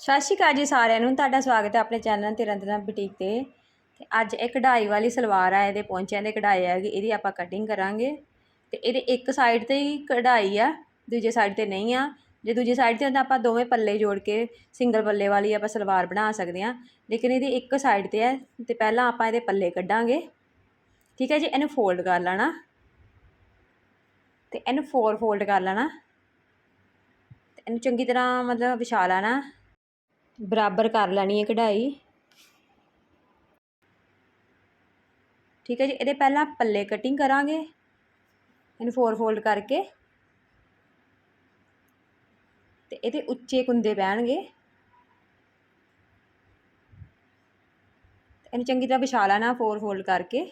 ਸਤਿ ਸ਼੍ਰੀ ਅਕਾਲ ਜੀ ਸਾਰਿਆਂ ਨੂੰ। ਤੁਹਾਡਾ ਸਵਾਗਤ ਹੈ ਆਪਣੇ ਚੈਨਲ ਤੇ ਰੰਦਨਾ ਬੁਟੀਕ ਤੇ। ਤੇ ਅੱਜ ਇਹ ਕਢਾਈ ਵਾਲੀ ਸਲਵਾਰ ਆ, ਇਹਦੇ ਪੌਂਚਿਆਂ ਦੇ ਕਢਾਈ ਹੈਗੀ ਇਹਦੀ ਆਪਾਂ ਕਟਿੰਗ ਕਰਾਂਗੇ। ਤੇ ਇਹਦੇ ਇੱਕ ਸਾਈਡ ਤੇ ਹੀ ਕਢਾਈ ਆ, ਦੂਜੇ ਸਾਈਡ ਤੇ ਨਹੀਂ ਆ। ਜੇ ਦੂਜੀ ਸਾਈਡ ਤੇ ਹੁੰਦਾ, ਆਪਾਂ ਦੋਵੇਂ ਪੱਲੇ ਜੋੜ ਕੇ ਸਿੰਗਲ ਪੱਲੇ ਵਾਲੀ ਆਪਾਂ ਸਲਵਾਰ ਬਣਾ ਸਕਦੇ ਆ ਲੇਕਿਨ ਇਹਦੀ ਇੱਕ ਸਾਈਡ ਤੇ ਹੈ, ਤੇ ਪਹਿਲਾਂ ਆਪਾਂ ਇਹਦੇ ਪੱਲੇ ਕੱਢਾਂਗੇ। ਠੀਕ ਹੈ ਜੀ, ਇਹਨੂੰ ਫੋਲਡ ਕਰ ਲੈਣਾ। ਤੇ ਇਹਨੂੰ ਫੋਰ ਫੋਲਡ ਕਰ ਲੈਣਾ। ਤੇ ਇਹਨੂੰ ਚੰਗੀ ਤਰ੍ਹਾਂ ਮਤਲਬ ਵਿਛਾ ਲੈਣਾ। ਬਰਾਬਰ ਕਰ ਲੈਣੀ ਹੈ ਕਢਾਈ। ਠੀਕ ਹੈ ਜੀ, ਇਹਦੇ ਪਹਿਲਾਂ ਪੱਲੇ ਕਟਿੰਗ ਕਰਾਂਗੇ। ਇਹਨੂੰ ਫੋਰ ਫੋਲਡ ਕਰਕੇ। ਤੇ ਇਹਦੇ ਉੱਚੇ ਕੁੰਦੇ ਪੈਣਗੇ ਇਹਨੂੰ ਚੰਗੀ ਤਰ੍ਹਾਂ ਵਿਛਾ ਲੈਣਾ ਫੋਰ ਫੋਲਡ ਕਰਕੇ।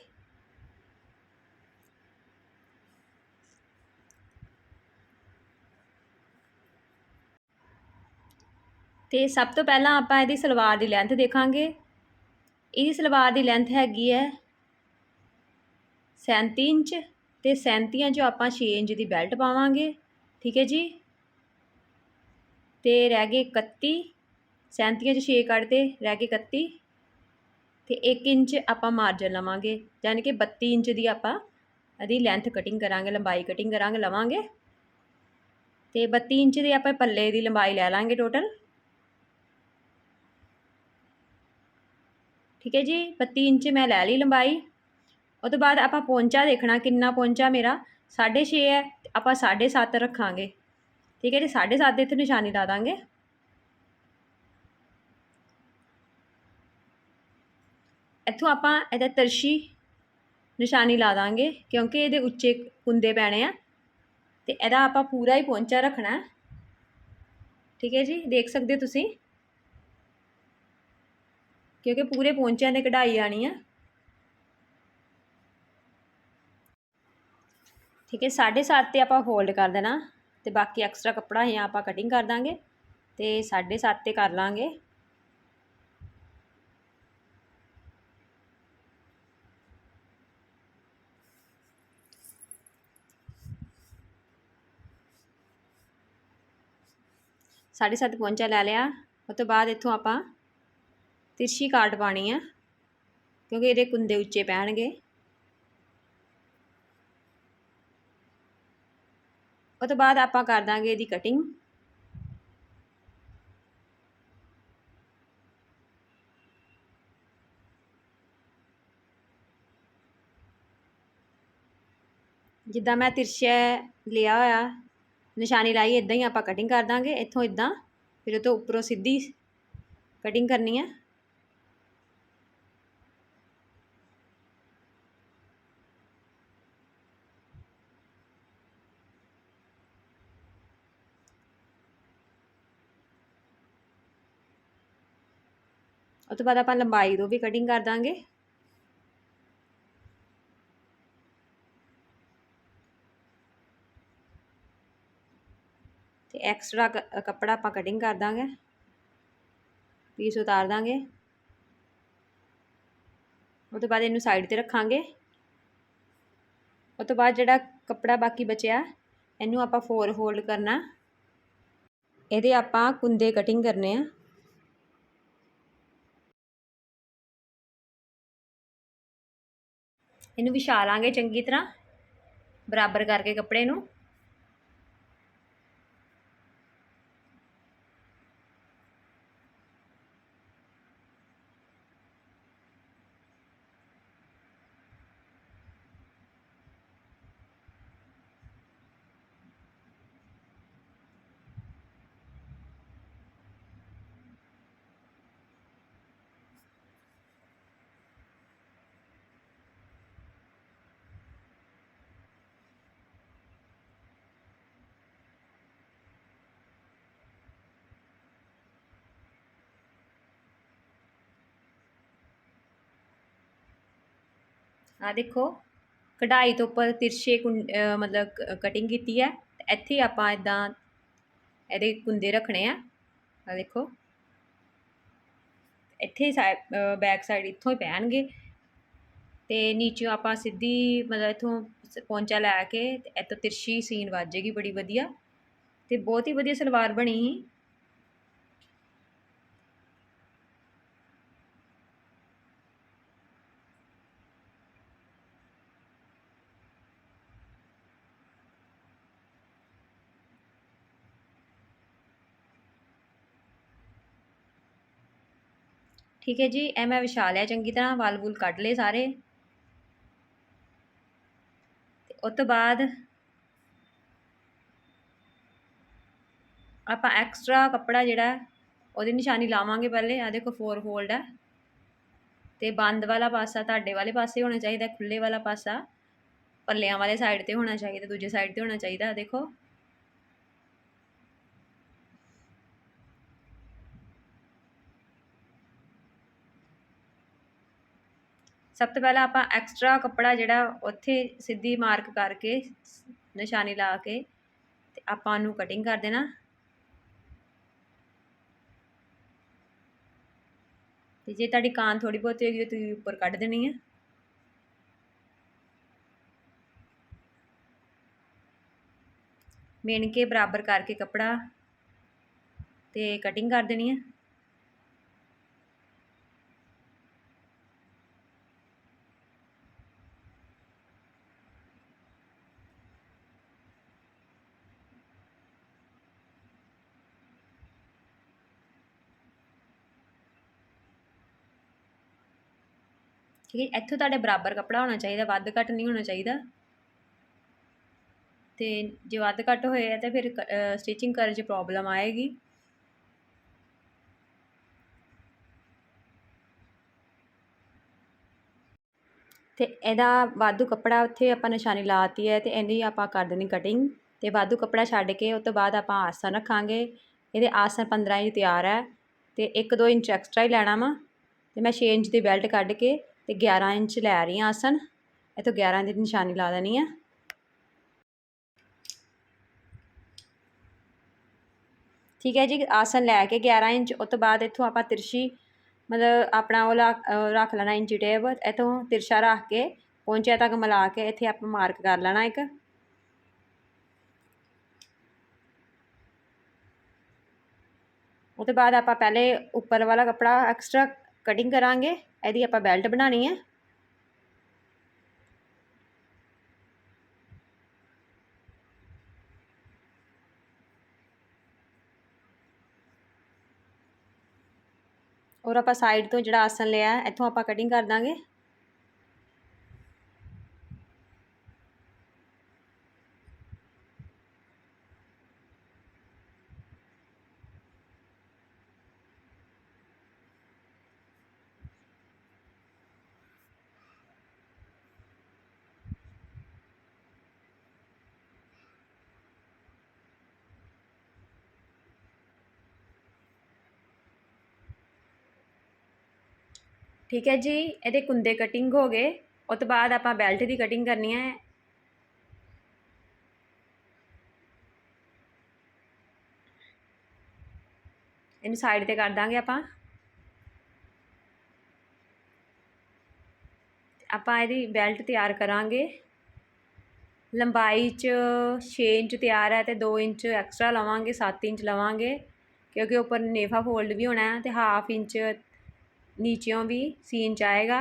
ਤੇ ਸਭ ਤੋਂ ਪਹਿਲਾਂ ਆਪਾਂ ਇਹਦੀ ਸਲਵਾਰ ਦੀ ਲੈਂਥ ਦੇਖਾਂਗੇ। ਇਹਦੀ ਸਲਵਾਰ ਦੀ ਲੈਂਥ ਹੈਗੀ ਹੈ 37 ਇੰਚ ਤੇ 37 ਚੋਂ ਆਪਾਂ 6 ਇੰਚ ਦੀ ਬੈਲਟ ਪਾਵਾਂਗੇ, ਠੀਕ ਹੈ ਜੀ? ਤੇ ਰਹਿ ਗਏ 31 37 ਚ 6 ਕੱਢਦੇ, ਰਹਿ ਗਏ 31 ਤੇ 1 ਇੰਚ ਆਪਾਂ ਮਾਰਜਨ ਲਵਾਂਗੇ ਯਾਨੀ ਕਿ 32 ਇੰਚ ਦੀ ਆਪਾਂ ਇਹਦੀ ਲੈਂਥ ਕਟਿੰਗ ਕਰਾਂਗੇ, ਲੰਬਾਈ ਕਟਿੰਗ ਕਰਾਂਗੇ, ਲਵਾਂਗੇ। ਤੇ 32 ਇੰਚ ਦੀ ਆਪਾਂ ਪੱਲੇ ਦੀ ਲੰਬਾਈ ਲੈ ਲਾਂਗੇ ਟੋਟਲ ਠੀਕ ਹੈ ਜੀ? 32 ਇੰਚ ਮੈਂ ਲੈ ਲਈ ਲੰਬਾਈ। ਉਹ ਤੋਂ ਬਾਅਦ ਆਪਾਂ ਪੌਂਚਾ ਦੇਖਣਾ, ਕਿੰਨਾ ਪੌਂਚਾ ਮੇਰਾ। 6.5 ਹੈ, ਆਪਾਂ 7.5 ਰੱਖਾਂਗੇ। ਠੀਕ ਹੈ ਜੀ? 7.5 ਦੇ ਇੱਥੇ ਨਿਸ਼ਾਨੀ ਲਾ ਦਾਂਗੇ। ਇੱਥੋਂ ਆਪਾਂ ਇਹਦਾ ਤਰਸ਼ੀ ਨਿਸ਼ਾਨੀ ਲਾ ਦਾਂਗੇ, ਕਿਉਂਕਿ ਇਹਦੇ ਉੱਚੇ ਕੁੰਦੇ ਪੈਣੇ ਆ। ਤੇ ਇਹਦਾ ਆਪਾਂ ਪੂਰਾ ਹੀ ਪੌਂਚਾ ਰੱਖਣਾ। ਠੀਕ ਹੈ ਜੀ? ਦੇਖ ਸਕਦੇ ਹੋ ਤੁਸੀਂ? ਕਿਉਂਕਿ ਪੂਰੇ ਪੌਂਚਿਆਂ 'ਤੇ ਕਢਾਈ ਆਣੀ ਆ। ਠੀਕ ਹੈ 7.5 ਤੇ ਆਪਾਂ ਫੋਲਡ ਕਰ ਦੇਣਾ ਤੇ ਬਾਕੀ ਐਕਸਟਰਾ ਕੱਪੜਾ ਹੀ ਆਪਾਂ ਕਟਿੰਗ ਕਰ ਦਾਂਗੇ ਤੇ 7.5 ਤੇ ਕਰ ਲਾਂਗੇ। ਸਾਢੇ ਸੱਤ ਪੌਂਚਾ ਲੈ ਲਿਆ ਉਸ ਤੋਂ ਬਾਅਦ ਇੱਥੋਂ ਆਪਾਂ ਤਿਰਛੀ ਕਾਟ ਪਾਣੀ ਆ, ਕਿਉਂਕਿ ਇਹਦੇ ਕੁੰਦੇ ਉੱਚੇ ਪੈਣਗੇ। ਉਹ ਤੋਂ ਬਾਅਦ ਆਪਾਂ ਕਰ ਦਾਂਗੇ ਇਹਦੀ ਕਟਿੰਗ ਜਿੱਦਾਂ ਮੈਂ ਤਿਰਛਾ ਲਿਆ ਹੋਇਆ, ਨਿਸ਼ਾਨੀ ਲਾਈ ਇਦਾਂ ਹੀ ਆਪਾਂ ਕਟਿੰਗ ਕਰ ਦਾਂਗੇ। ਇੱਥੋਂ ਇਦਾਂ ਫਿਰ ਉਹ ਤੋਂ ਉੱਪਰੋਂ ਸਿੱਧੀ ਕਟਿੰਗ ਕਰਨੀ ਹੈ ਉਹ ਤੋਂ ਬਾਅਦ ਆਪਾਂ ਲੰਬਾਈ ਤੋਂ ਵੀ ਕਟਿੰਗ ਕਰ ਦਾਂਗੇ। ਤੇ ਐਕਸਟਰਾ ਕੱਪੜਾ ਆਪਾਂ ਕਟਿੰਗ ਕਰ ਦਾਂਗੇ। ਪੀਸ ਉਤਾਰ ਦਾਂਗੇ। ਉਹ ਤੋਂ ਬਾਅਦ ਇਹਨੂੰ ਸਾਈਡ ਤੇ ਰੱਖਾਂਗੇ। ਉਹ ਤੋਂ ਬਾਅਦ ਜਿਹੜਾ ਕੱਪੜਾ ਬਾਕੀ ਬਚਿਆ, ਇਹਨੂੰ ਆਪਾਂ ਫੋਰ ਫੋਲਡ ਕਰਨਾ। ਇਹਦੇ ਆਪਾਂ ਕੁੰਦੇ ਕਟਿੰਗ ਕਰਨੇ ਆ। ਇਹਨੂੰ ਵਿਛਾ ਲਾਂਗੇ ਚੰਗੀ ਤਰ੍ਹਾਂ ਬਰਾਬਰ ਕਰਕੇ ਕੱਪੜੇ ਨੂੰ। ਆ ਦੇਖੋ, ਕਢਾਈ ਤੋਂ ਉੱਪਰ ਤਿਰਛੇ ਮਤਲਬ ਕਟਿੰਗ ਕੀਤੀ ਹੈ, ਤੇ ਇੱਥੇ ਆਪਾਂ ਇਦਾਂ ਇਹਦੇ ਕੁੰਦੇ ਰੱਖਣੇ ਆ। ਆ ਦੇਖੋ। ਇੱਥੇ ਬੈਕ ਸਾਈਡ ਇੱਥੋਂ ਹੀ ਪੈਣਗੇ। ਤੇ ਨੀਚੇ ਆਪਾਂ ਸਿੱਧੀ ਮਤਲਬ ਇਥੋਂ ਪੌਂਚਾ ਲੈ ਕੇ ਤੇ ਇੱਥੋਂ ਤਿਰਛੀ ਸੀਨ ਵੱਜੇਗੀ ਬੜੀ ਵਧੀਆ। ਤੇ ਬਹੁਤ ਹੀ ਵਧੀਆ ਸਲਵਾਰ ਬਣੀ ਠੀਕ ਹੈ ਜੀ, ਇਹ ਮੈਂ ਵਿਛਾ ਲਿਆ, ਚੰਗੀ ਤਰ੍ਹਾਂ ਵਲ ਵੂਲ ਕੱਢ ਲਏ ਸਾਰੇ। ਤੇ ਉਸ ਤੋਂ ਬਾਅਦ ਆਪਾਂ ਐਕਸਟਰਾ ਕੱਪੜਾ ਜਿਹੜਾ, ਉਹਦੀ ਨਿਸ਼ਾਨੀ ਲਾਵਾਂਗੇ ਪਹਿਲੇ ਆ ਦੇਖੋ ਫੋਰ ਫੋਲਡ ਹੈ ਤੇ ਬੰਦ ਵਾਲਾ ਪਾਸਾ ਤੁਹਾਡੇ ਵਾਲੇ ਪਾਸੇ ਹੋਣਾ ਚਾਹੀਦਾ ਖੁੱਲੇ ਵਾਲਾ ਪਾਸਾ। ਪੱਲਿਆਂ ਵਾਲੇ ਸਾਈਡ ਤੇ ਹੋਣਾ ਚਾਹੀਦਾ, ਦੂਜੇ ਸਾਈਡ ਤੇ ਹੋਣਾ ਚਾਹੀਦਾ ਦੇਖੋ। ਸਭ ਤੋਂ ਪਹਿਲਾਂ ਆਪਾਂ ਐਕਸਟਰਾ ਕੱਪੜਾ ਜਿਹੜਾ ਉੱਥੇ ਸਿੱਧੀ ਮਾਰਕ ਕਰਕੇ ਨਿਸ਼ਾਨੀ ਲਾ ਕੇ ਤੇ ਆਪਾਂ ਉਹਨੂੰ ਕਟਿੰਗ ਕਰ ਦੇਣਾ। ਤੇ ਜੇ ਤੁਹਾਡੀ ਕਾਨ ਥੋੜੀ ਬਹੁਤੀ ਹੋਗੀ ਤੁਸੀਂ ਉੱਪਰ ਕੱਢ ਦੇਣੀ ਹੈ ਮੇਨ ਕੇ ਬਰਾਬਰ ਕਰਕੇ ਕੱਪੜਾ ਤੇ ਕਟਿੰਗ ਕਰ ਦੇਣੀ ਹੈ ਠੀਕ ਹੈ ਇੱਥੋਂ ਤੁਹਾਡੇ ਬਰਾਬਰ ਕੱਪੜਾ ਹੋਣਾ ਚਾਹੀਦਾ, ਵੱਧ ਘੱਟ ਨਹੀਂ ਹੋਣਾ ਚਾਹੀਦਾ। ਤੇ ਜੇ ਵੱਧ ਘੱਟ ਹੋਏ ਤਾਂ ਫਿਰ ਸਟਿਚਿੰਗ ਕਰਨ 'ਚ ਪ੍ਰੋਬਲਮ ਆਏਗੀ। ਤੇ ਇਹਦਾ ਵਾਧੂ ਕੱਪੜਾ ਉੱਥੇ ਆਪਾਂ ਨਿਸ਼ਾਨੀ ਲਾਤੀ ਹੈ ਤੇ ਇਹਦੀ ਆਪਾਂ ਕਰ ਦੇਣੀ ਕਟਿੰਗ ਤੇ ਵਾਧੂ ਕੱਪੜਾ ਛੱਡ ਕੇ ਉਸ ਤੋਂ ਬਾਅਦ ਆਪਾਂ ਆਸਨ ਰੱਖਾਂਗੇ। ਇਹਦੇ ਆਸਨ 15 ਇੰਚ ਤਿਆਰ ਹੈ। ਤੇ 1-2 ਇੰਚ ਐਕਸਟਰਾ ਹੀ ਲੈਣਾ ਵਾ। ਤੇ ਮੈਂ 6 ਇੰਚ ਦੀ ਬੈਲਟ ਕੱਢ ਕੇ ਤੇ 11 ਇੰਚ ਲੈ ਰਹੀ ਹਾਂ ਆਸਨ ਇਥੋਂ 11 ਦੀ ਨਿਸ਼ਾਨੀ ਲਾ ਦੇਣੀ ਹੈ ਠੀਕ ਹੈ ਜੀ ਆਸਨ ਲੈ ਕੇ 11 ਇੰਚ ਉਸ ਤੋਂ ਬਾਅਦ ਇੱਥੋਂ ਆਪਾਂ ਤਿਰਸ਼ੀ ਮਤਲਬ ਆਪਣਾ ਉਹ ਰੱਖ ਲੈਣਾ ਇੰਚੀ ਟੇਪ। ਇੱਥੋਂ ਤਿਰਸ਼ਾ ਰੱਖ ਕੇ ਪਹੁੰਚਿਆ ਤੱਕ ਮਿਲਾ ਕੇ ਇੱਥੇ ਆਪਾਂ ਮਾਰਕ ਕਰ ਲੈਣਾ ਇੱਕ। ਉਹ ਤੋਂ ਬਾਅਦ ਆਪਾਂ ਪਹਿਲੇ ਉੱਪਰ ਵਾਲਾ ਕੱਪੜਾ ਐਕਸਟਰਾ ਕਟਿੰਗ ਕਰਾਂਗੇ, ਇਹਦੀ ਆਪਾਂ ਬੈਲਟ ਬਣਾਣੀ ਹੈ ਔਰ ਆਪਾਂ ਸਾਈਡ ਤੋਂ ਜਿਹੜਾ ਆਸਨ ਲਿਆ, ਇੱਥੋਂ ਆਪਾਂ ਕਟਿੰਗ ਕਰ ਦਾਂਗੇ। ਠੀਕ ਹੈ ਜੀ, ਇਹਦੇ ਕੁੰਦੇ ਕਟਿੰਗ ਹੋ ਗਏ। ਉਸ ਤੋਂ ਬਾਅਦ ਆਪਾਂ ਬੈਲਟ ਦੀ ਕਟਿੰਗ ਕਰਨੀ ਹੈ। ਇਹਨੂੰ ਸਾਈਡ ਤੇ ਕਰ ਦਾਂਗੇ ਆਪਾਂ। ਆਪਾਂ ਇਹਦੀ ਬੈਲਟ ਤਿਆਰ ਕਰਾਂਗੇ। ਲੰਬਾਈ 'ਚ 6 ਇੰਚ ਤਿਆਰ ਹੈ ਤੇ 2 ਇੰਚ ਐਕਸਟਰਾ ਲਵਾਂਗੇ 7 ਇੰਚ ਲਵਾਂਗੇ। ਕਿਉਂਕਿ ਉੱਪਰ ਨੇਫਾ ਫੋਲਡ ਵੀ ਹੋਣਾ ਹੈ ਤੇ ਹਾਫ ਇੰਚ ਨੀਚਿਓਂ ਵੀ ਸੀਨ ਚ ਆਏਗਾ।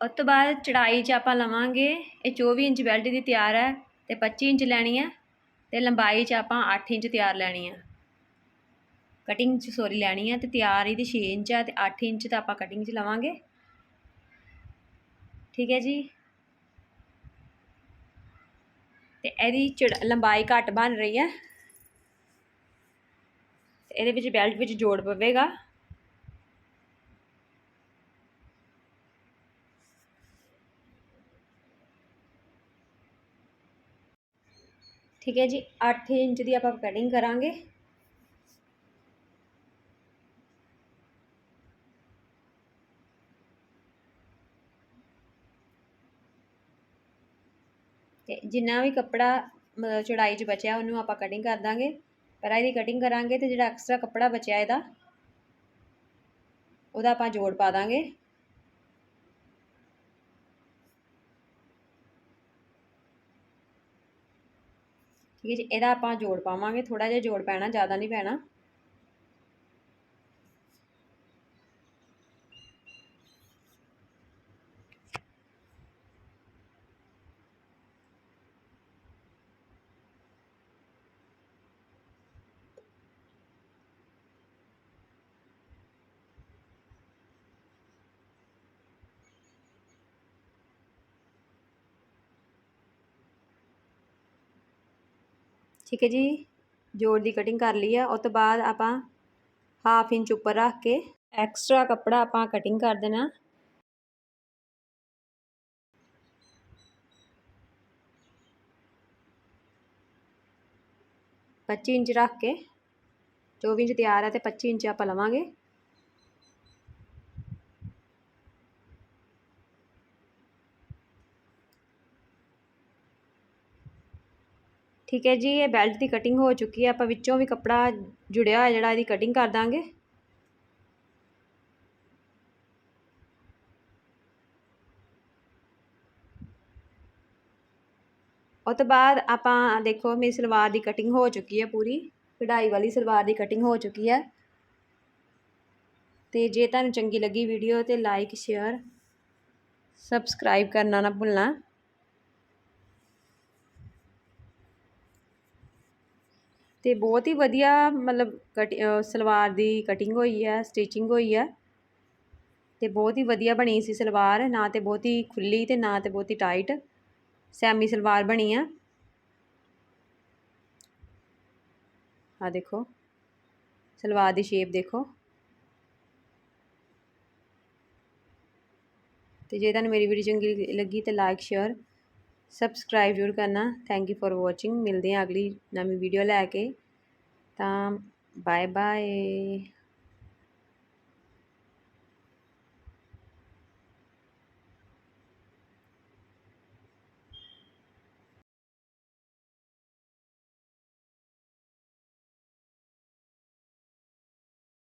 ਉਸ ਤੋਂ ਬਾਅਦ ਚੜਾਈ 'ਚ ਆਪਾਂ ਲਵਾਂਗੇ। ਇਹ 24 ਇੰਚ ਬੈਲਟ ਦੀ ਤਿਆਰ ਹੈ ਤੇ 25 ਇੰਚ ਲੈਣੀ ਹੈ ਤੇ ਲੰਬਾਈ 'ਚ ਆਪਾਂ 8 ਇੰਚ ਤਿਆਰ ਲੈਣੀ ਹੈ। ਕਟਿੰਗ 'ਚ ਸੋਰੀ ਲੈਣੀ ਹੈ ਤੇ ਤਿਆਰ ਇਹਦੀ 6 ਇੰਚ ਹੈ ਤੇ 8 ਇੰਚ ਤਾਂ ਆਪਾਂ ਕਟਿੰਗ 'ਚ ਲਵਾਂਗੇ। ਠੀਕ ਹੈ ਜੀ। ਤੇ ਇਹਦੀ ਲੰਬਾਈ ਘੱਟ ਬਣ ਰਹੀ ਹੈ। ਇਹਦੇ ਵਿੱਚ ਬੈਲਟ ਵਿੱਚ ਜੋੜ ਪਵੇਗਾ। ਠੀਕ ਹੈ ਜੀ 8 ਇੰਚ ਦੀ ਆਪਾਂ ਕਟਿੰਗ ਕਰਾਂਗੇ। ਤੇ ਜਿੰਨਾ ਵੀ ਕੱਪੜਾ, ਮਤਲਬ ਚੜਾਈ 'ਚ ਬਚਿਆ, ਉਹਨੂੰ ਆਪਾਂ ਕਟਿੰਗ ਕਰ ਦਾਂਗੇ। ਪਹਿਲਾਂ ਇਹਦੀ ਕਟਿੰਗ ਕਰਾਂਗੇ ਤੇ ਜਿਹੜਾ ਐਕਸਟਰਾ ਕੱਪੜਾ ਬਚਿਆ ਇਹਦਾ, ਉਹਦਾ ਆਪਾਂ ਜੋੜ ਪਾ ਦਾਂਗੇ। ਠੀਕ ਹੈ ਜੀ, ਇਹਦਾ ਆਪਾਂ ਜੋੜ ਪਾਵਾਂਗੇ ਥੋੜਾ ਜਿਹਾ ਜੋੜ ਪੈਣਾ, ਜ਼ਿਆਦਾ ਨਹੀਂ ਪੈਣਾ। ਠੀਕ ਹੈ ਜੀ। ਜੋੜ ਦੀ ਕਟਿੰਗ ਕਰ ਲਈ ਆ ਉਸ ਤੋਂ ਬਾਅਦ ਆਪਾਂ ਹਾਫ ਇੰਚ ਉੱਪਰ ਰੱਖ ਕੇ ਐਕਸਟਰਾ ਕੱਪੜਾ ਆਪਾਂ ਕਟਿੰਗ ਕਰ ਦੇਣਾ। ਪੱਚੀ ਇੰਚ ਰੱਖ ਕੇ, ਚੌਵੀ ਇੰਚ ਤਿਆਰ ਹੈ ਤੇ 25 ਇੰਚ ਆਪਾਂ ਲਵਾਂਗੇ। ਠੀਕ ਹੈ ਜੀ, ਇਹ ਬੈਲਟ ਦੀ ਕਟਿੰਗ ਹੋ ਚੁੱਕੀ ਹੈ, ਆਪਾਂ ਵਿੱਚੋਂ ਵੀ ਕੱਪੜਾ ਜੁੜਿਆ ਹੋਇਆ ਜਿਹੜਾ ਇਹਦੀ ਕਟਿੰਗ ਕਰ ਦਾਂਗੇ। ਉਹ ਤੋਂ ਬਾਅਦ ਆਪਾਂ ਦੇਖੋ, ਮੇਰੀ ਸਲਵਾਰ ਦੀ ਕਟਿੰਗ ਹੋ ਚੁੱਕੀ ਹੈ ਪੂਰੀ, ਕਢਾਈ ਵਾਲੀ ਸਲਵਾਰ ਦੀ ਕਟਿੰਗ ਹੋ ਚੁੱਕੀ ਹੈ। ਤੇ ਜੇ ਤੁਹਾਨੂੰ ਚੰਗੀ ਲੱਗੀ ਵੀਡੀਓ ਤੇ ਲਾਈਕ ਸ਼ੇਅਰ ਸਬਸਕ੍ਰਾਈਬ ਕਰਨਾ ਨਾ ਭੁੱਲਣਾ। ਅਤੇ ਬਹੁਤ ਹੀ ਵਧੀਆ ਮਤਲਬ ਕਟ ਸਲਵਾਰ ਦੀ ਕਟਿੰਗ ਹੋਈ ਹੈ ਸਟਿਚਿੰਗ ਹੋਈ ਹੈ ਅਤੇ ਬਹੁਤ ਹੀ ਵਧੀਆ ਬਣੀ ਸੀ ਸਲਵਾਰ, ਨਾ ਤਾਂ ਬਹੁਤ ਹੀ ਖੁੱਲੀ ਅਤੇ ਨਾ ਤਾਂ ਬਹੁਤ ਹੀ ਟਾਈਟ ਸੈਮੀ ਸਲਵਾਰ ਬਣੀ ਆ। ਆ ਦੇਖੋ, ਸਲਵਾਰ ਦੀ ਸ਼ੇਪ ਦੇਖੋ। ਤੇ ਜੇ ਤੁਹਾਨੂੰ ਮੇਰੀ ਵੀਡੀਓ ਚੰਗੀ ਲੱਗੀ ਤਾਂ ਲਾਈਕ ਸ਼ੇਅਰ ਸਬਸਕ੍ਰਾਈਬ ਜ਼ਰੂਰ ਕਰਨਾ। ਥੈਂਕ ਯੂ ਫॉर ਵਾਚਿੰਗ ਮਿਲਦੇ ਹਾਂ ਅਗਲੀ ਨਵੀਂ ਵੀਡੀਓ ਲੈ ਕੇ। ਤਾਂ ਬਾਏ ਬਾਏ